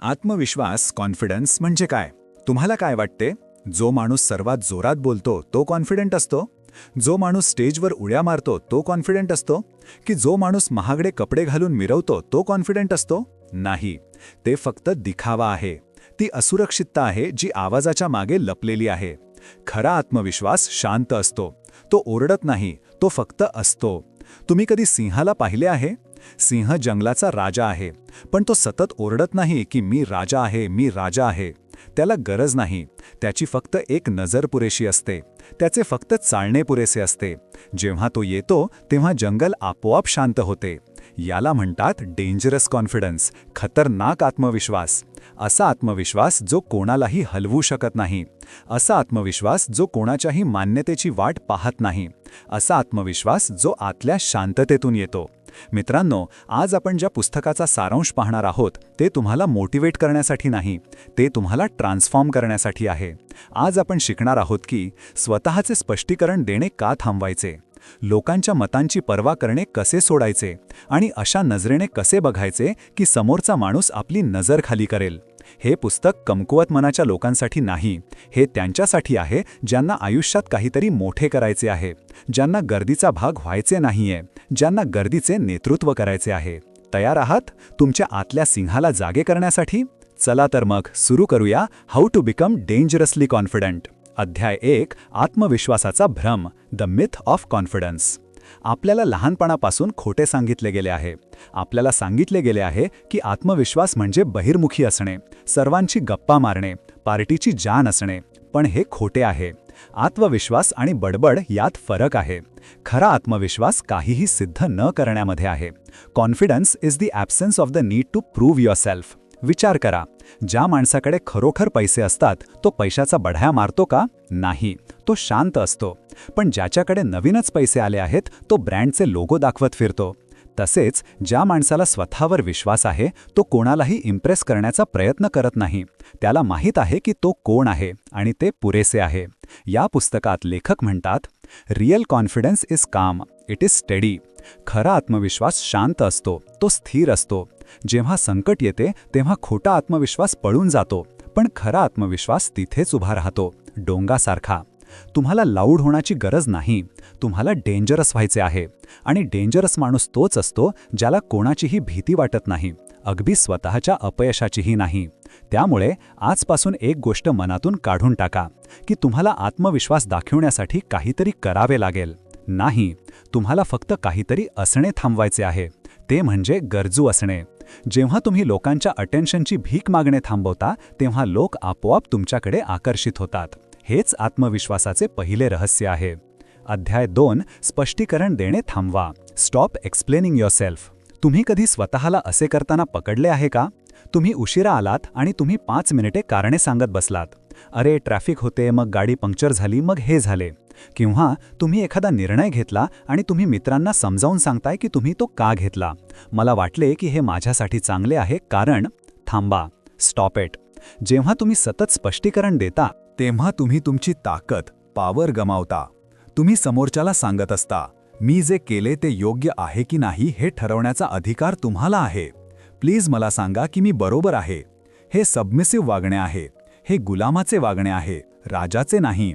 आत्मविश्वास कॉन्फिडन्स म्हणजे काय? तुम्हाला काय वाटते? जो माणूस सर्वात जोरात बोलतो तो कॉन्फिडंट असतो? जो माणूस स्टेजवर उड्या मारतो तो कॉन्फिडंट असतो? की जो माणूस महागडे कपडे घालून मिरवतो तो कॉन्फिडंट असतो? नाही. ते फक्त दिखावा आहे. ती असुरक्षितता आहे जी आवाजाच्या मागे लपलेली आहे. खरा आत्मविश्वास शांत असतो. तो ओरडत नाही तो फक्त असतो. तुम्ही कधी सिंहाला पाहिले आहे? सिंह जंगलाचा राजा आहे. पण तो सतत ओरडत नाही की मी राजा आहे मी राजा आहे. त्याला गरज नाही. त्याची फक्त एक नजर पुरेशी असते. त्याचे फक्त चालणे पुरेसे असते. जेव्हा तो येतो तेव्हा जंगल आपोआप शांत होते. याला म्हणतात डेंजरस कॉन्फिडन्स खतरनाक आत्मविश्वास. असा आत्मविश्वास जो कोणालाही हलवू शकत नाही. असा आत्मविश्वास जो कोणाच्याही मान्यतेची वाट पाहत नाही. असा आत्मविश्वास जो आतल्या शांततेतून येतो. मित्रांनो आज आपण ज्या पुस्तकाचा सारांश पाहणार आहोत ते तुम्हाला मोटिवेट करण्यासाठी नाही ते तुम्हाला ट्रान्सफॉर्म करण्यासाठी आहे. आज आपण शिकणार आहोत की स्वतःचे स्पष्टीकरण देणे का थांबवायचे? लोकांच्या मतांची पर्वा करणे कसे सोडायचे? आणि अशा नजरेने कसे बघायचे की समोरचा माणूस आपली नजर खाली करेल? हे पुस्तक कमकुवत मनाच्या लोकांसाठी नाही. हे त्यांच्यासाठी आहे ज्यांना आयुष्यात काहीतरी मोठे करायचे आहे ज्यांना गर्दीचा भाग व्हायचे नाहीये ज्यांना गर्दीचे नेतृत्व करायचे आहे. तयार आहात? तुमच्या आतल्या सिंहाला जागे करण्यासाठी? चला तर मग सुरू करूया how to become dangerously confident अध्याय एक आत्मविश्वासाचा भ्रम द मिथ ऑफ कॉन्फिडन्स आपल्याला लहानपणापासून खोटे सांगितले गेले आहे. आपल्याला सांगितले गेले आहे की आत्मविश्वास म्हणजे बहिर्मुखी असणे सर्वांची गप्पा मारणे पार्टीची जान असणे पण हे खोटे आहे. आत्मविश्वास आणि बडबड यात फरक आहे. खरा आत्मविश्वास काहीही सिद्ध न करण्यामध्ये आहे. Confidence is the absence of the need to prove yourself विचार करा ज्या माणसाकडे खरोखर पैसे असतात तो पैशाचा बढाया मारतो का? नाही. तो शांत असतो. पण ज्याच्याकडे नवीनच पैसे आले आहेत तो ब्रँडचे लोगो दाखवत फिरतो. तसेच ज्या माणसाला स्वतःवर विश्वास आहे तो कोणालाही इम्प्रेस करण्याचा प्रयत्न करत नाही. त्याला माहीत आहे की तो कोण आहे आणि ते पुरेसे आहे. या पुस्तकात लेखक म्हणतात real confidence is calm it is steady खरा आत्मविश्वास शांत असतो तो स्थिर असतो. जेव्हा संकट येते तेव्हा खोटा आत्मविश्वास पळून जातो. पण खरा आत्मविश्वास तिथेच उभा राहतो डोंगासारखा. तुम्हाला लाऊड होण्याची गरज नाही. तुम्हाला डेंजरस व्हायचे आहे. आणि डेंजरस माणूस तोच असतो ज्याला कोणाचीही भीती वाटत नाही अगदी स्वतःच्या अपयशाचीही नाही. त्यामुळे आजपासून एक गोष्ट मनातून काढून टाका की तुम्हाला आत्मविश्वास दाखवण्यासाठी काहीतरी करावे लागेल. नाही तुम्हाला फक्त काहीतरी असणे थांबवायचे आहे. ते म्हणजे गरजू असणे. जेव्हा तुम्ही लोकांच्या अटेन्शनची भीक मागणे थांबवता तेव्हा लोक आपोआप तुमच्याकडे आकर्षित होतात. हेच आत्मविश्वासाचे पहिले रहस्य आहे. अध्याय दोन स्पष्टीकरण देणे थांबवा. स्टॉप एक्सप्लेनिंग युअरसेल्फ तुम्ही कधी स्वतःला असे करताना पकडले आहे का? तुम्ही उशिरा आलात आणि तुम्ही पाच मिनिटे कारणे सांगत बसलात. अरे ट्रॅफिक होते मग गाडी पंक्चर झाली मग हे झाले. किंवा तुम्ही एखादा निर्णय घेतला आणि तुम्ही मित्रांना समजावून सांगताय की तुम्ही तो का घेतला? मला वाटले की हे माझ्यासाठी चांगले आहे कारण थांबा. स्टॉप एट जेव्हा तुम्ही सतत स्पष्टीकरण देता तेव्हा तुम्ही तुमची ताकद पावर गमावता. तुम्ही समोरच्याला सांगत असता मी जे केले ते योग्य आहे की नाही हे ठरवण्याचा अधिकार तुम्हाला आहे. प्लीज मला सांगा की मी बरोबर आहे. हे सबमिसिव्ह वागणे आहे. हे गुलामाचे वागणे आहे. राजाचे नाही.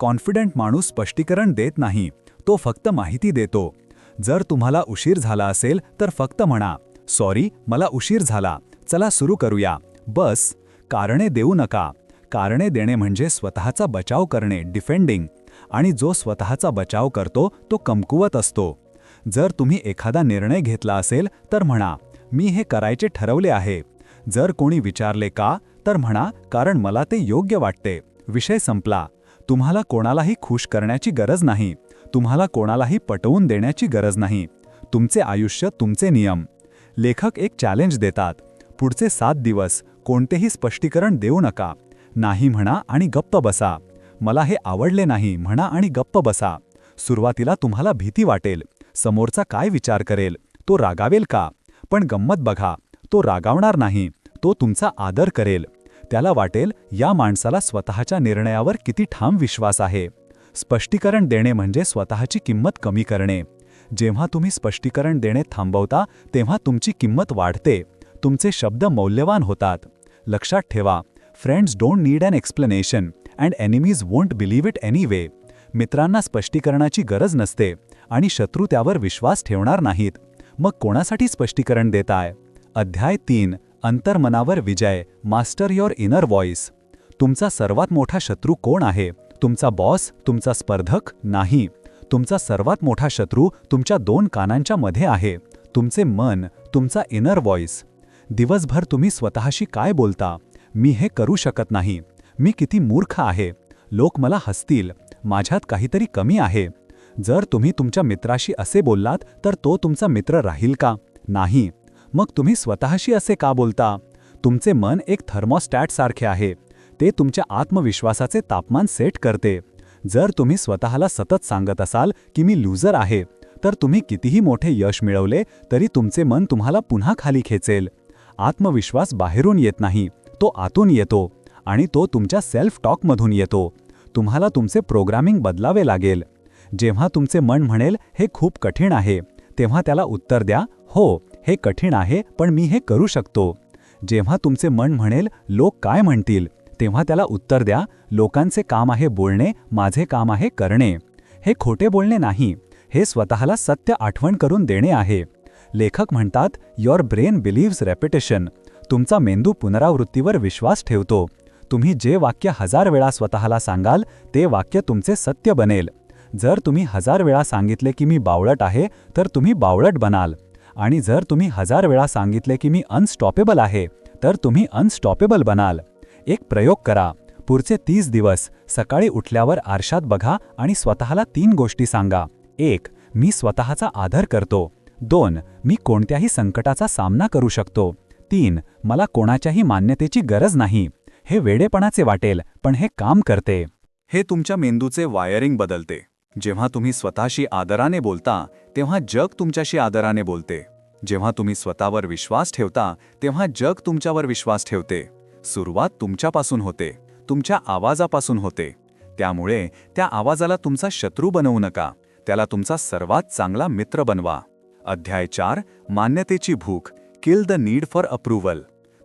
कॉन्फिडंट माणूस स्पष्टीकरण देत नाही. तो फक्त माहिती देतो. जर तुम्हाला उशीर झाला असेल तर फक्त म्हणा सॉरी मला उशीर झाला. चला सुरू करूया. बस. कारणे देऊ नका. कारणे देणे म्हणजे स्वतःचा बचाव करणे डिफेंडिंग आणि जो स्वतःचा बचाव करतो तो कमकुवत असतो. जर तुम्ही एखादा निर्णय घेतला असेल तर म्हणा मी हे करायचे ठरवले आहे. जर कोणी विचारले का तर म्हणा कारण मला ते योग्य वाटते. विषय संपला. तुम्हाला कोणालाही खुश करण्याची गरज नाही. तुम्हाला कोणालाही पटवून देण्याची गरज नाही. तुमचे आयुष्य तुमचे नियम. लेखक एक चॅलेंज देतात. पुढचे सात दिवस कोणतेही स्पष्टीकरण देऊ नका. नाही म्हणा आणि गप्प बसा. मला हे आवडले नाही म्हणा आणि गप्प बसा. सुरुवातीला तुम्हाला भीती वाटेल. समोरचा काय विचार करेल? तो रागावेल का? पण गंमत बघा. तो रागावणार नाही. तो तुमचा आदर करेल. त्याला वाटेल या माणसाला स्वतःच्या निर्णयावर किती ठाम विश्वास आहे. स्पष्टीकरण देणे म्हणजे स्वतःची किंमत कमी करणे. जेव्हा तुम्ही स्पष्टीकरण देणे थांबवता तेव्हा तुमची किंमत वाढते. तुमचे शब्द मौल्यवान होतात. लक्षात ठेवा. Friends don't need an explanation and enemies won't believe it anyway मित्रांना स्पष्टीकरणाची गरज नसते आणि शत्रू त्यावर विश्वास ठेवणार नाहीत. मग कोणासाठी स्पष्टीकरण देताय? अध्याय तीन अंतर्मनावर विजय मास्टर युअर इनर व्हॉइस. तुमचा सर्वात मोठा शत्रू कोण आहे? तुमचा बॉस तुमचा स्पर्धक? नाही. तुमचा सर्वात मोठा शत्रू तुमच्या दोन कानांच्या मध्ये आहे. तुमचे मन तुमचा इनर व्हॉइस. दिवसभर तुम्ही स्वतःशी काय बोलता? मी हे करू शकत नाही. मी किती मूर्ख आहे. लोक मला हसतील. माझ्यात काहीतरी कमी आहे. जर तुम्ही तुमच्या मित्राशी असे बोललात तर तो तुमचा मित्र राहील का? नाही. मग तुम्ही स्वतःशी असे का बोलता? तुमचे मन एक थर्मोस्टॅटसारखे आहे. ते तुमच्या आत्मविश्वासाचे तापमान सेट करते. जर तुम्ही स्वतःला सतत सांगत असाल की मी लूजर आहे तर तुम्ही कितीही मोठे यश मिळवले तरी तुमचे मन तुम्हाला पुन्हा खाली खेचेल. आत्मविश्वास बाहेरून येत नाही. तो आतून येतो आणि तो तुमच्या सेल्फ टॉकमधून येतो. तुम्हाला तुमचे प्रोग्रामिंग बदलावे लागेल. जेव्हा तुमचे मन म्हणेल हे खूप कठीण आहे तेव्हा त्याला उत्तर द्या हो हे कठीण आहे पण मी हे करू शकतो. जेव्हा तुमचे मन म्हणेल लोक काय म्हणतील? तेव्हा त्याला उत्तर द्या लोकांचे काम आहे बोलणे माझे काम आहे करणे. हे खोटे बोलणे नाही हे स्वतःला सत्य आठवण करून देणे आहे. लेखक म्हणतात युअर ब्रेन बिलीव्स रेपिटेशन तुमचा मेंदू पुनरावृत्तीवर विश्वास ठेवतो. तुम्ही जे वाक्य हजार वेळा स्वतःला सांगाल ते वाक्य तुमचे सत्य बनेल. जर तुम्ही हजार वेळा सांगितले की मी बावळट आहे तर तुम्ही बावळट बनाल. आणि जर तुम्ही हजार वेळा सांगितले की मी अनस्टॉपेबल आहे तर तुम्ही अनस्टॉपेबल बनाल. एक प्रयोग करा. पुढचे तीस दिवस सकाळी उठल्यावर आरशात बघा आणि स्वतःला तीन गोष्टी सांगा. एक मी स्वतःचा आदर करतो. दोन मी कोणत्याही संकटाचा सामना करू शकतो. तीन मला कोणाच्याही मान्यतेची गरज नाही. हे वेडेपणाचे वाटेल पण हे काम करते. हे तुमच्या मेंदूचे वायरिंग बदलते. जेव्हा तुम्ही स्वतःशी आदराने बोलता तेव्हा जग तुमच्याशी आदराने बोलते. जेव्हा तुम्ही स्वतःवर विश्वास ठेवता तेव्हा जग तुमच्यावर विश्वास ठेवते. सुरुवात तुमच्यापासून होते. तुमच्या आवाजापासून होते. त्यामुळे त्या आवाजाला तुमचा शत्रू बनवू नका. त्याला तुमचा सर्वात चांगला मित्र बनवा. अध्याय चार मान्यतेची भूक. Kill the need for approval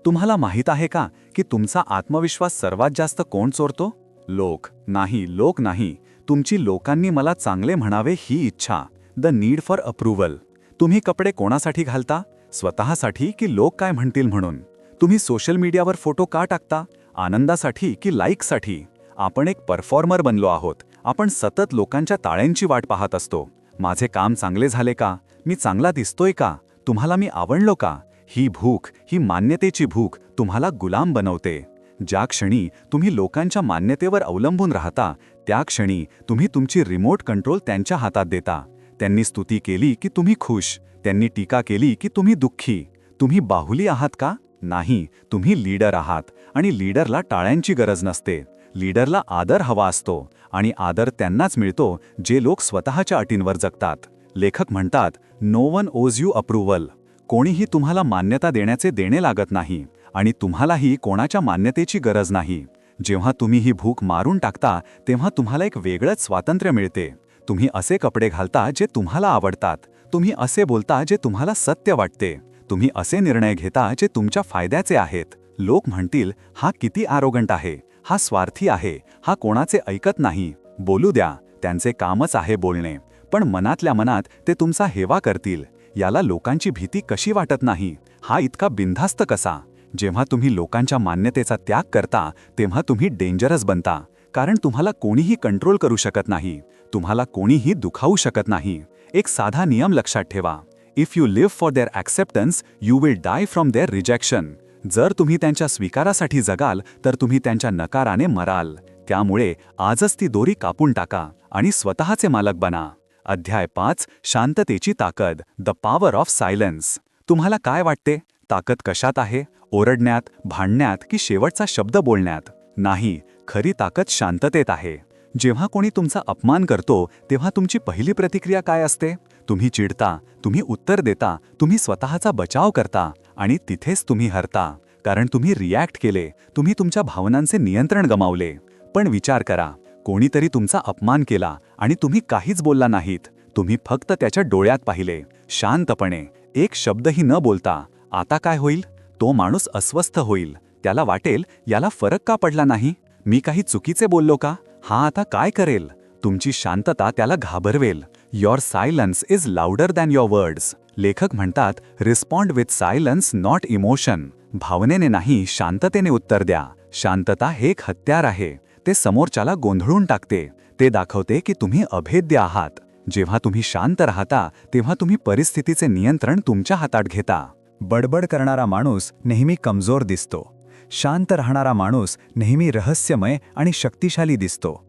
तुम्हाला माहीत आहे का की तुमचा आत्मविश्वास सर्वात जास्त कोण चोरतो? लोक. नाही लोक नाही. तुमची लोकांनी मला चांगले म्हणावे ही इच्छा. द नीड फॉर अप्रुव्हल तुम्ही कपडे कोणासाठी घालता? स्वतःसाठी की लोक काय म्हणतील म्हणून? तुम्ही सोशल मीडियावर फोटो का टाकता? आनंदासाठी की लाईकसाठी आपण एक परफॉर्मर बनलो आहोत. आपण सतत लोकांच्या ताळ्यांची वाट पाहत असतो. माझे काम चांगले झाले का? मी चांगला दिसतोय का? तुम्हाला मी आवडलो का? ही भूक ही मान्यतेची भूक तुम्हाला गुलाम बनवते. ज्या क्षणी तुम्ही लोकांच्या मान्यतेवर अवलंबून राहता त्या क्षणी तुम्ही तुमची रिमोट कंट्रोल त्यांच्या हातात देता. त्यांनी स्तुती केली की तुम्ही खुश त्यांनी टीका केली की तुम्ही दुःखी. तुम्ही बाहुली आहात का? नाही तुम्ही लीडर आहात आणि लीडरला टाळ्यांची गरज नसते. लीडरला आदर हवा असतो आणि आदर त्यांनाच मिळतो जे लोक स्वतःच्या अटींवर जगतात. लेखक म्हणतात no one owes you approval कोणीही तुम्हाला मान्यता देण्याचे देणे लागत नाही आणि तुम्हालाही कोणाच्या मान्यतेची गरज नाही. जेव्हा तुम्ही ही भूक मारून टाकता तेव्हा तुम्हाला एक वेगळंच स्वातंत्र्य मिळते. तुम्ही असे कपडे घालता जे तुम्हाला आवडतात. तुम्ही असे बोलता जे तुम्हाला सत्य वाटते. तुम्ही असे निर्णय घेता जे तुमच्या फायद्याचे आहेत. लोक म्हणतील हा किती आरोगंट आहे. हा स्वार्थी आहे. हा कोणाचे ऐकत नाही. बोलू द्या. त्यांचे कामच आहे बोलणे. पण मनातल्या मनात ते तुमचा हेवा करतील. याला लोकांची भीती कशी वाटत नाही हा इतका बिनधास्त कसा? जेव्हा तुम्ही लोकांच्या मान्यतेचा त्याग करता तेव्हा तुम्ही डेंजरस बनता कारण तुम्हाला कोणीही कंट्रोल करू शकत नाही तुम्हाला कोणीही दुखावू शकत नाही. एक साधा नियम लक्षात ठेवा. If you live for their acceptance you will die from their rejection जर तुम्ही त्यांच्या स्वीकारासाठी जगाल तर तुम्ही त्यांच्या नकाराने मराल. त्यामुळे आजच ती दोरी कापून टाका आणि स्वतःचे मालक बना. अध्याय पाच शांततेची ताकद द पॉवर ऑफ सायलन्स तुम्हाला काय वाटते? ताकद कशात आहे? ओरडण्यात भांडण्यात की शेवटचा शब्द बोलण्यात? नाही खरी ताकद शांततेत आहे. जेव्हा कोणी तुमचा अपमान करतो तेव्हा तुमची पहिली प्रतिक्रिया काय असते? तुम्ही चिडता तुम्ही उत्तर देता तुम्ही स्वतःचा बचाव करता आणि तिथेच तुम्ही हरता. कारण तुम्ही रिॲक्ट केले तुम्ही तुमच्या भावनांचे नियंत्रण गमावले. पण विचार करा कोणीतरी तुमचा अपमान केला आणि तुम्ही काहीच बोलला नाहीत. तुम्ही फक्त त्याच्या डोळ्यात पाहिले. शांतपणे. एक शब्दही न बोलता आता काय होईल? तो माणूस अस्वस्थ होईल. त्याला वाटेल याला फरक का पडला नाही? मी काही चुकीचे बोललो का? हा आता काय करेल? तुमची शांतता त्याला घाबरवेल. Your silence is louder than your words लेखक म्हणतात respond with silence not emotion भावनेने नाही शांततेने उत्तर द्या. शांतता हे एक हत्यार आहे. ते समोरच्याला गोंधळून टाकते. ते दाखवते की तुम्ही अभेद्य आहात. जेव्हा तुम्ही शांत राहता तेव्हा तुम्ही परिस्थितीचे नियंत्रण तुमच्या हातात घेता. बडबड करणारा माणूस नेहमी कमजोर दिसतो. शांत राहणारा माणूस नेहमी रहस्यमय आणि शक्तिशाली दिसतो.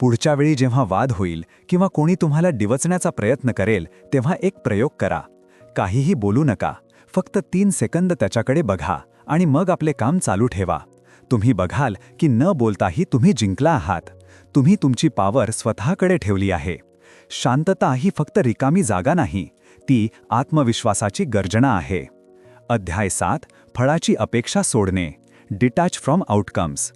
पुढच्या वेळी जेव्हा वाद होईल किंवा कोणी तुम्हाला डिवचण्याचा प्रयत्न करेल तेव्हा एक प्रयोग करा. काहीही बोलू नका. फक्त तीन सेकंद त्याच्याकडे बघा आणि मग आपले काम चालू ठेवा. तुम्ही बघाल की न बोलताही तुम्ही जिंकला आहात. तुम्ही तुमची पावर स्वतःकडे ठेवली आहे. शांतता ही फक्त रिकामी जागा नाही ती आत्मविश्वासाची गर्जना आहे. अध्याय सात फळाची अपेक्षा सोडणे डिटॅच फ्रॉम आउटकम्स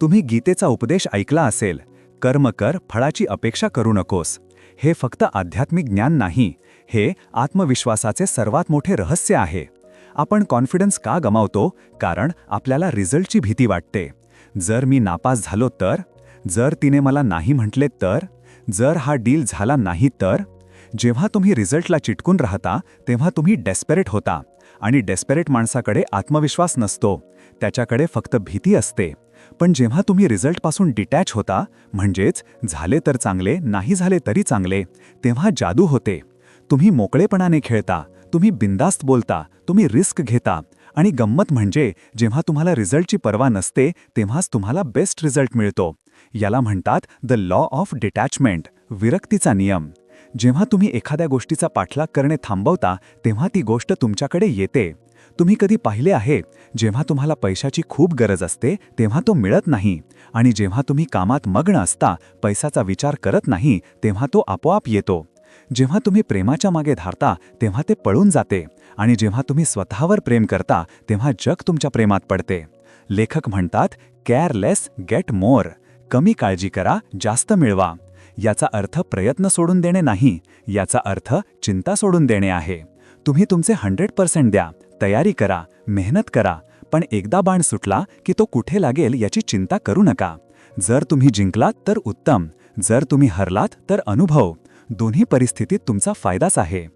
तुम्ही गीतेचा उपदेश ऐकला असेल कर्म कर फळाची अपेक्षा करू नकोस. हे फक्त आध्यात्मिक ज्ञान नाही हे आत्मविश्वासाचे सर्वात मोठे रहस्य आहे. आपण कॉन्फिडन्स का गमावतो? कारण आपल्याला रिझल्टची भीती वाटते. जर मी नापास झालो तर? जर तिने मला नाही म्हटले तर? जर हा डील झाला नाही तर? जेव्हा तुम्ही रिझल्टला चिटकून राहता तेव्हा तुम्ही डेस्पेरेट होता. आणि डेस्पेरेट माणसाकडे आत्मविश्वास नसतो. त्याच्याकडे फक्त भीती असते. पण जेव्हा तुम्ही रिझल्टपासून डिटॅच होता म्हणजेच झाले तर चांगले नाही झाले तरी चांगले तेव्हा जादू होते. तुम्ही मोकळेपणाने खेळता. तुम्ही बिंदास्त बोलता तुम्ही रिस्क घेता आणि गंमत म्हणजे जेव्हा तुम्हाला रिझल्टची पर्वा नसते तेव्हाच तुम्हाला बेस्ट रिझल्ट मिळतो. याला म्हणतात द लॉ ऑफ डिटॅचमेंट विरक्तीचा नियम. जेव्हा तुम्ही एखाद्या गोष्टीचा पाठलाग करणे थांबवता तेव्हा ती गोष्ट तुमच्याकडे येते. तुम्ही कधी पाहिले आहे जेव्हा तुम्हाला पैशाची खूप गरज असते तेव्हा तो मिळत नाही. आणि जेव्हा तुम्ही कामात मग्न असता पैशाचा विचार करत नाही तेव्हा तो आपोआप येतो. जेव्हा तुम्ही प्रेमाच्या मागे धारता तेव्हा ते पळून जाते. आणि जेव्हा तुम्ही स्वतःवर प्रेम करता तेव्हा जग तुमच्या प्रेमात पडते. लेखक म्हणतात केअरलेस गेट मोर. कमी काळजी करा जास्त मिळवा. याचा अर्थ प्रयत्न सोडून देणे नाही याचा अर्थ चिंता सोडून देणे आहे. तुम्ही तुमचे हंड्रेड पर्सेंट द्या तयारी करा मेहनत करा पण एकदा बाण सुटला की तो कुठे लागेल याची चिंता करू नका. जर तुम्ही जिंकलात तर उत्तम जर तुम्ही हरलात तर अनुभव. दोन्ही परिस्थितीत तुमचा फायदाच आहे.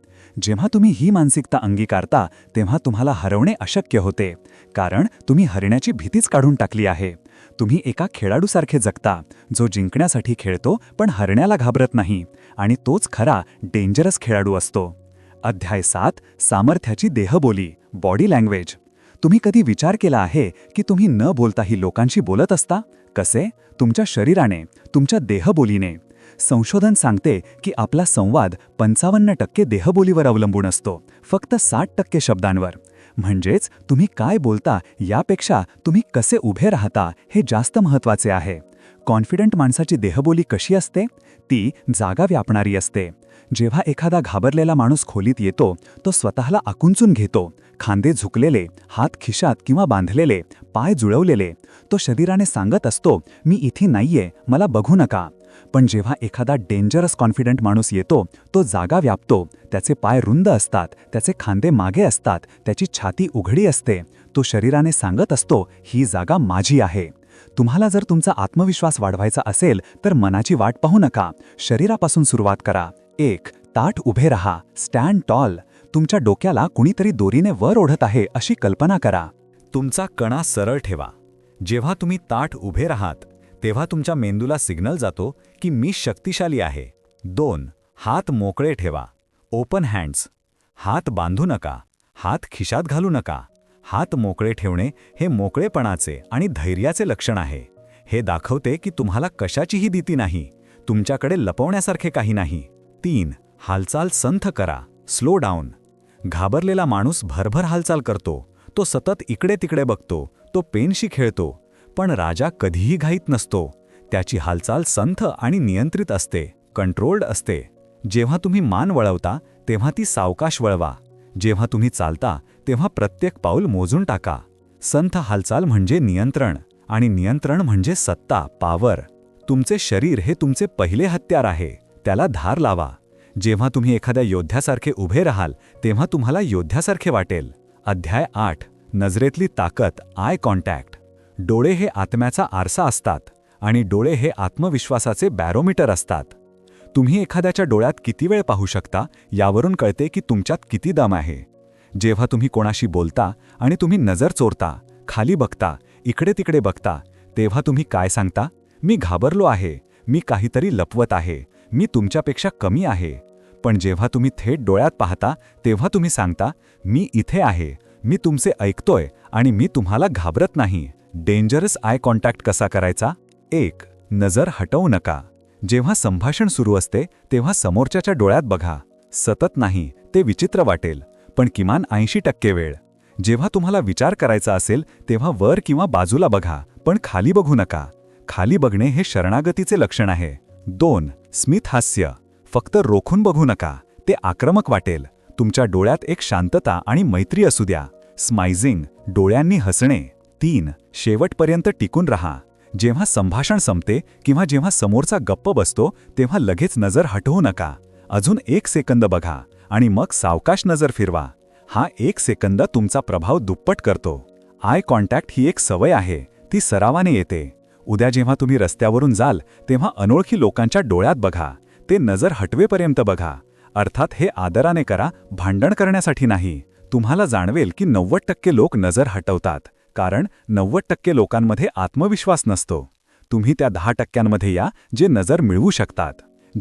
जेव्हा तुम्ही ही मानसिकता अंगीकारता तेव्हा तुम्हाला हरवणे अशक्य होते. कारण तुम्ही हरण्याची भीतीच काढून टाकली आहे. तुम्ही एका खेळाडूसारखे जगता जो जिंकण्यासाठी खेळतो पण हरण्याला घाबरत नाही. आणि तोच खरा डेंजरस खेळाडू असतो. अध्याय सात सामर्थ्याची देहबोली बॉडी लँग्वेज तुम्ही कधी विचार केला आहे की तुम्ही न बोलताही लोकांशी बोलत असता? कसे? तुमच्या शरीराने तुमच्या देहबोलीने. संशोधन सांगते की आपला संवाद पंचावन्न टक्के देहबोलीवर अवलंबून असतो फक्त साठ टक्के शब्दांवर. म्हणजेच तुम्ही काय बोलता यापेक्षा तुम्ही कसे उभे राहता हे जास्त महत्त्वाचे आहे. कॉन्फिडंट माणसाची देहबोली कशी असते? ती जागा व्यापणारी असते. जेव्हा एखादा घाबरलेला माणूस खोलीत येतो तो स्वतःला आकुंचून घेतो. खांदे झुकलेले हात खिशात किंवा बांधलेले पाय जुळवलेले तो शरीराने सांगत असतो मी इथे नाहीये मला बघू नका. पण जेव्हा एखादा डेंजरस कॉन्फिडंट माणूस येतो तो जागा व्यापतो त्याचे पाय रुंद असतात त्याचे खांदे मागे असतात त्याची छाती उघडी असते तो शरीराने सांगत असतो ही जागा माझी आहे. तुम्हाला जर तुमचा आत्मविश्वास वाढवायचा असेल तर मनाची वाट पाहू नका. शरीरापासून सुरुवात करा. एक ताठ उभे रहा. स्टँड टॉल तुमच्या डोक्याला कुणीतरी दोरीने वर ओढत आहे अशी कल्पना करा. तुमचा कणा सरळ ठेवा. जेव्हा तुम्ही ताठ उभे राहात तेव्हा तुमच्या मेंदूला सिग्नल जातो की मी शक्तिशाली आहे. दोन हात मोकळे ठेवा. ओपन हँड्स हात बांधू नका. हात खिशात घालू नका. हात मोकळे ठेवणे हे मोकळेपणाचे आणि धैर्याचे लक्षण आहे. हे दाखवते की तुम्हाला कशाचीही भीती नाही. तुमच्याकडे लपवण्यासारखे काही नाही. तीन हालचाल संथ करा. स्लो डाऊन घाबरलेला माणूस भरभर हालचाल करतो. तो सतत इकडे तिकडे बघतो. तो पेनशी खेळतो. पण राजा कधीही घाईत नसतो. त्याची हालचाल संथ आणि नियंत्रित असते कंट्रोल्ड असते. जेव्हा तुम्ही मान वळवता तेव्हा ती सावकाश वळवा. जेव्हा तुम्ही चालता तेव्हा प्रत्येक पाऊल मोजून टाका. संथ हालचाल म्हणजे नियंत्रण आणि नियंत्रण म्हणजे सत्ता पावर. तुमचे शरीर हे तुमचे पहिले हत्यार आहे त्याला धार लावा. जेव्हा तुम्ही एखाद्या योद्ध्यासारखे उभे राहाल तेव्हा तुम्हाला योद्ध्यासारखे वाटेल. अध्याय आठ. नजरेतली ताकद आय कॉन्टॅक्ट डोळे हे आत्म्याचा आरसा असतात आणि डोळे हे आत्मविश्वासाचे बॅरोमीटर असतात. तुम्ही एखाद्याच्या डोळ्यात किती वेळ पाहू शकता यावरून कळते की तुमच्यात किती दम आहे. जेव्हा तुम्ही कोणाशी बोलता आणि तुम्ही नजर चोरता खाली बघता इकडे तिकडे बघता तेव्हा तुम्ही काय सांगता? मी घाबरलो आहे मी काहीतरी लपवत आहे मी तुमच्यापेक्षा कमी आहे. पण जेव्हा तुम्ही थेट डोळ्यात पाहता तेव्हा तुम्ही सांगता मी इथे आहे मी तुमचे ऐकतोय आणि मी तुम्हाला घाबरत नाही. डेंजरस आय कॉन्टॅक्ट कसा करायचा? एक नजर हटवू नका. जेव्हा संभाषण सुरू असते तेव्हा समोरच्याच्या डोळ्यात बघा. सतत नाही ते विचित्र वाटेल पण किमान ऐंशी टक्के वेळ. जेव्हा तुम्हाला विचार करायचा असेल तेव्हा वर किंवा बाजूला बघा पण खाली बघू नका. खाली बघणे हे शरणागतीचे लक्षण आहे. दोन स्मित हास्य. फक्त रोखून बघू नका. ते आक्रमक वाटेल. तुमच्या डोळ्यात एक शांतता आणि मैत्री असू द्या. स्माइझिंग डोळ्यांनी हसणे. तीन शेवटपर्यंत टिकून रहा. जेव्हा संभाषण संपते किंवा जेव्हा समोरचा गप्प बसतो तेव्हा लगेच नजर हटवू नका. अजून एक सेकंद बघा आणि मग सावकाश नजर फिरवा. हा एक सेकंद तुमचा प्रभाव दुप्पट करतो. आय कॉन्टॅक्ट ही एक सवय आहे ती सरावाने येते. उद्या जेव्हा तुम्ही रस्त्यावरून जाल तेव्हा अनोळखी लोकांच्या डोळ्यात बघा. ते नजर हटवेपर्यंत बघा. अर्थात हे आदराने करा भांडण करण्यासाठी नाही. तुम्हाला जाणवेल की नव्वद टक्के लोक नजर हटवतात. कारण नव्वद टक्के लोकांमध्ये आत्मविश्वास नसतो. तुम्ही त्या दहा टक्क्यांमध्ये या जे नजर मिळवू शकतात.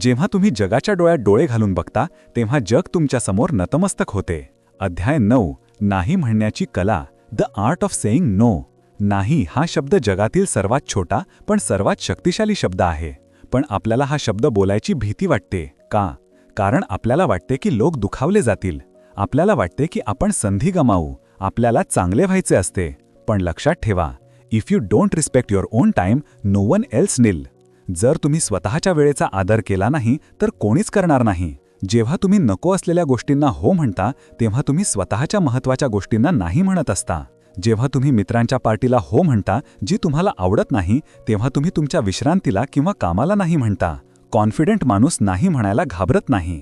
जेव्हा तुम्ही जगाच्या डोळ्यात डोळे घालून बघता तेव्हा जग तुमच्यासमोर नतमस्तक होते. अध्याय नऊ नाही म्हणण्याची कला the art of saying no. नाही हा शब्द जगातील सर्वात छोटा पण सर्वात शक्तिशाली शब्द आहे. पण आपल्याला हा शब्द बोलायची भीती वाटते. का? कारण आपल्याला वाटते की लोक दुखावले जातील. आपल्याला वाटते की आपण संधी गमावू. आपल्याला चांगले व्हायचे असते. पण लक्षात ठेवा if you don't respect your own time no one else will जर तुम्ही स्वतःच्या वेळेचा आदर केला नाही तर कोणीच करणार नाही. जेव्हा तुम्ही नको असलेल्या गोष्टींना हो म्हणता तेव्हा तुम्ही स्वतःच्या महत्त्वाच्या गोष्टींना नाही म्हणत असता. जेव्हा तुम्ही मित्रांच्या पार्टीला हो म्हणता जी तुम्हाला आवडत नाही तेव्हा तुम्ही तुमच्या विश्रांतीला किंवा कामाला नाही म्हणता. कॉन्फिडंट माणूस नाही म्हणायला घाबरत नाही.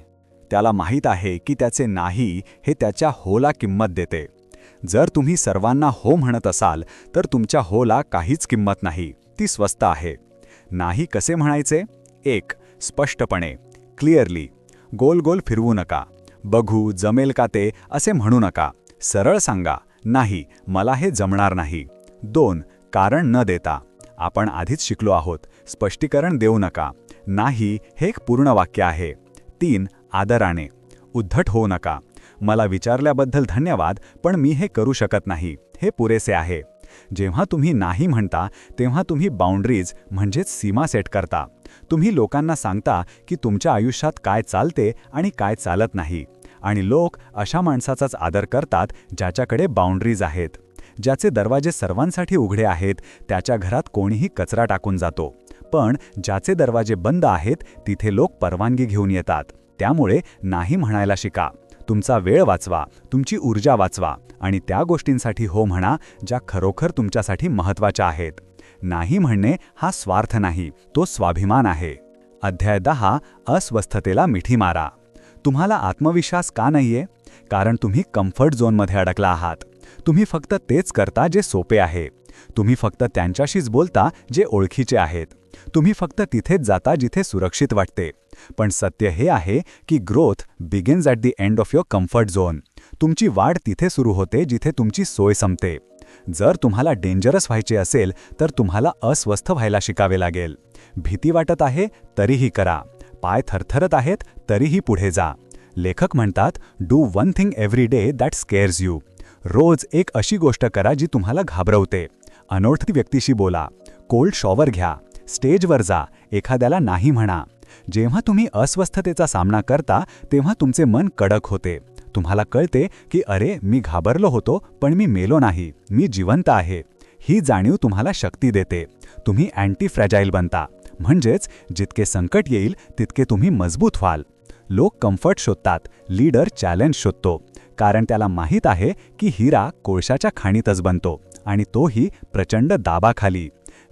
त्याला माहीत आहे की त्याचे नाही हे त्याच्या होला किंमत देते. जर तुम्ही सर्वांना हो म्हणत असाल तर तुमच्या होला काहीच किंमत नाही ती स्वस्त आहे. नाही कसे म्हणायचे? एक स्पष्टपणे क्लिअरली गोल गोल फिरवू नका बघू जमेल का ते असे म्हणू नका सरळ सांगा नाही मला हे जमणार नाही. दोन कारण न देता आपण आधीच शिकलो आहोत स्पष्टीकरण देऊ नका नाही हे एक पूर्ण वाक्य आहे. तीन आदराने उद्धट होऊ नका मला विचारल्याबद्दल धन्यवाद पण मी हे करू शकत नाही. हे पुरेसे आहे. जेव्हा तुम्ही नाही म्हणता तेव्हा तुम्ही बाउंड्रीज म्हणजेच सीमा सेट करता. तुम्ही लोकांना सांगता की तुमच्या आयुष्यात काय चालते आणि काय चालत नाही. आणि लोक अशा माणसाचाच आदर करतात ज्याच्याकडे बाउंड्रीज आहेत. ज्याचे दरवाजे सर्वांसाठी उघडे आहेत त्याच्या घरात कोणीही कचरा टाकून जातो. पण ज्याचे दरवाजे बंद आहेत तिथे लोक परवानगी घेऊन येतात. त्यामुळे नाही म्हणायला शिका. तुमचा वेळ वाचवा तुमची ऊर्जा वाचवा आणि त्या गोष्टींसाठी हो म्हणा ज्या खरोखर तुमच्यासाठी महत्त्वाच्या आहेत. नाही म्हणणे हा स्वार्थ नाही तो स्वाभिमान आहे. अध्याय दहा अस्वस्थतेला मिठी मारा. तुम्हाला आत्मविश्वास का नाहीये? कारण तुम्ही कम्फर्ट झोनमध्ये अडकला आहात. तुम्ही फक्त तेच करता जे सोपे आहे. तुम्ही फक्त त्यांच्याशीच बोलता जे ओळखीचे आहेत. तुम्ही फक्त तिथेच जाता जिथे सुरक्षित वाटते. पण सत्य हे आहे की growth begins at the end of your comfort zone तुमची वाढ तिथे सुरू होते जिथे तुमची सोय संपते. जर तुम्हाला डेंजरस व्हायचे असेल तर तुम्हाला अस्वस्थ व्हायला शिकावे लागेल. भीती वाटत आहे तरीही करा. पाय थरथरत आहेत तरीही पुढे जा. लेखक म्हणतात do one thing every day that scares you रोज एक अशी गोष्ट करा जी तुम्हाला घाबरवते. अनोळखी व्यक्तीशी बोला. कोल्ड शॉवर घ्या. स्टेजवर जा. एखाद्याला नाही म्हणा. जेव्हा तुम्ही अस्वस्थतेचा सामना करता तेव्हा तुमचे मन कडक होते. तुम्हाला कळते की अरे मी घाबरलो होतो पण मी मेलो नाही. मी जिवंत आहे. ही जाणीव तुम्हाला शक्ती देते. तुम्ही अँटी फ्रॅजाईल बनता. म्हणजेच जितके संकट येईल तितके तुम्ही मजबूत व्हाल. लोक कम्फर्ट शोधतात. लीडर चॅलेंज शोधतो. कारण त्याला माहीत आहे की हिरा कोळशाच्या खाणीतच बनतो. आणि तोही प्रचंड दाबाखाली.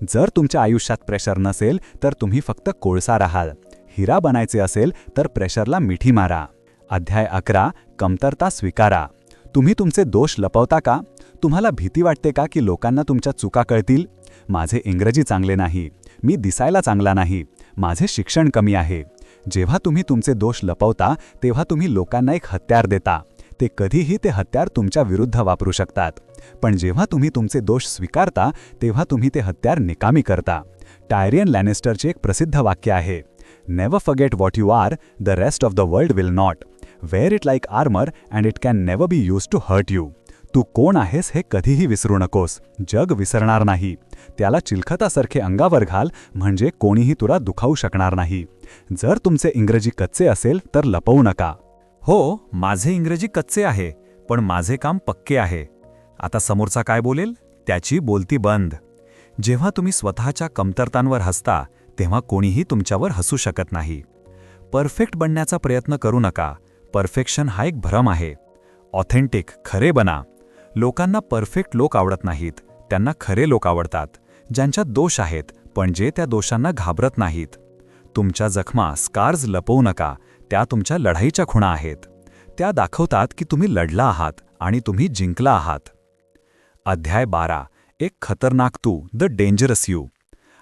जर तुमच्या आयुष्यात प्रेशर नसेल तर तुम्ही फक्त कोळसा राहाल. हिरा बनायचे असेल तर प्रेशरला मिठी मारा. अध्याय अकरा कमतरता स्वीकारा. तुम्ही तुमचे दोष लपवता का? तुम्हाला भीती वाटते का की लोकांना तुमच्या चुका कळतील? माझे इंग्रजी चांगले नाही. मी दिसायला चांगला नाही. माझे शिक्षण कमी आहे. जेव्हा तुम्ही तुमचे दोष लपवता तेव्हा तुम्ही लोकांना एक हत्यार देता. ते कधीही ते हत्यार तुमच्या विरुद्ध वापरू शकतात. पण जेव्हा तुम्ही तुमचे दोष स्वीकारता तेव्हा तुम्ही ते हत्यार निकामी करता. टायरियन लॅनेस्टरचे एक प्रसिद्ध वाक्य आहे never forget what you are the rest of the world will not wear it like armour and it can never be use to hurt you तू कोण आहेस हे कधीही विसरू नकोस जग विसरणार नाही. त्याला चिलखतासारखे अंगावर घाल म्हणजे कोणीही तुला दुखावू शकणार नाही. जर तुमचे इंग्रजी कच्चे असेल तर लपवू नका. हो माझे इंग्रजी कच्चे आहे पण माझे काम पक्के आहे. आता समोरचा काय बोलेल? त्याची बोलती बंद. जेव्हा तुम्ही स्वतःच्या कमतरतांवर हसता तेव्हा कोणीही तुमच्यावर हसू शकत नाही. परफेक्ट बनण्याचा प्रयत्न करू नका. परफेक्शन हा एक भ्रम आहे. ऑथेंटिक खरे बना. लोकांना परफेक्ट लोक आवडत नाहीत. त्यांना खरे लोक आवडतात. ज्यांच्यात दोष आहेत पण जे त्या दोषांना घाबरत नाहीत. तुमच्या जखमा स्कार्स लपवू नका. त्या तुमच्या लढाईच्या खुणा आहेत. त्या दाखवतात की तुम्ही लढला आहात आणि तुम्ही जिंकला आहात. अध्याय बारा. एक खतरनाक तू द डेंजरस यू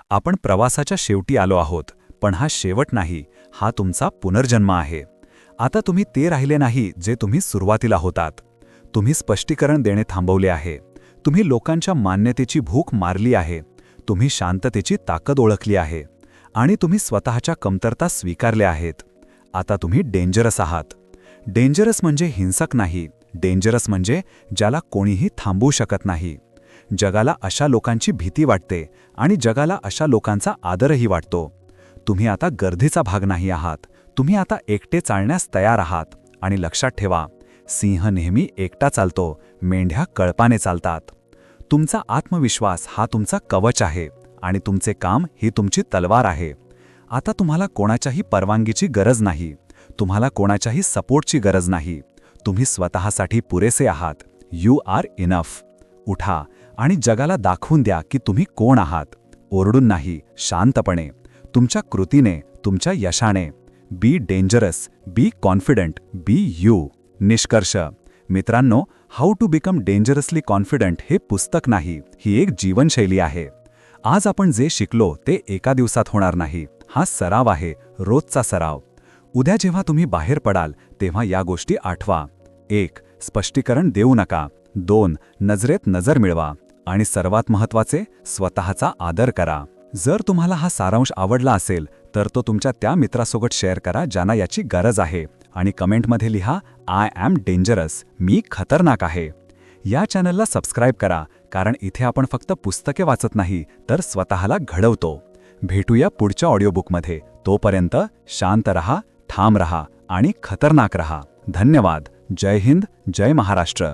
आपण प्रवासाच्या शेवटी आलो आहोत पण हा शेवट नाही हा तुमचा पुनर्जन्म आहे. आता तुम्ही ते राहिले नाही जे तुम्ही सुरुवातीला होतात. तुम्ही स्पष्टीकरण देणे थांबवले आहे. तुम्ही लोकांच्या मान्यतेची भूक मारली आहे. तुम्ही शांततेची ताकद ओळखली आहे. आणि तुम्ही स्वतःच्या कमतरता स्वीकारल्या आहेत. आता तुम्ही डेंजरस आहात. डेंजरस म्हणजे हिंसक नाही. डेंजरस म्हणजे ज्याला कोणीही थांबवू शकत नाही. जगाला अशा लोकांची भीती वाटते आणि जगाला अशा लोकांचा आदरही वाटतो. तुम्ही आता गर्दीचा भाग नाही आहात. तुम्ही आता एकटे चालण्यास तयार आहात. आणि लक्षात ठेवा सिंह नेहमी एकटा चालतो मेंढ्या कळपाने चालतात. तुमचा आत्मविश्वास हा तुमचा कवच आहे आणि तुमचे काम ही तुमची तलवार आहे. आता तुम्हाला कोणाच्याही परवानगीची गरज नाही. तुम्हाला कोणाच्याही सपोर्टची गरज नाही. तुम्ही स्वतःसाठी पुरेसे आहात. यू आर इनफ उठा आणि जगाला दाखवून द्या की तुम्ही कोण आहात. ओरडून नाही शांतपणे. तुमच्या कृतीने तुमच्या यशाने. Be dangerous be confident be you निष्कर्ष. मित्रांनो how to become dangerously confident हे पुस्तक नाही ही एक जीवनशैली आहे. आज आपण जे शिकलो ते एका दिवसात होणार नाही. हा सराव आहे रोजचा सराव. उद्या जेव्हा तुम्ही बाहेर पडाल तेव्हा या गोष्टी आठवा. एक स्पष्टीकरण देऊ नका. दोन नजरेत नजर मिळवा. आणि सर्वात महत्त्वाचे स्वतःचा आदर करा. जर तुम्हाला हा सारांश आवडला असेल तर तो तुमच्या त्या मित्रासोबत शेअर करा ज्यांना याची गरज आहे. आणि कमेंटमध्ये लिहा आय ॲम डेंजरस. मी खतरनाक आहे. या चॅनलला सबस्क्राईब करा कारण इथे आपण फक्त पुस्तके वाचत नाही तर स्वतःला घडवतो. भेटूया पुढच्या ऑडिओबुकमध्ये. तोपर्यंत शांत रहा ठाम रहा आणि खतरनाक रहा. धन्यवाद. जय हिंद. जय महाराष्ट्र.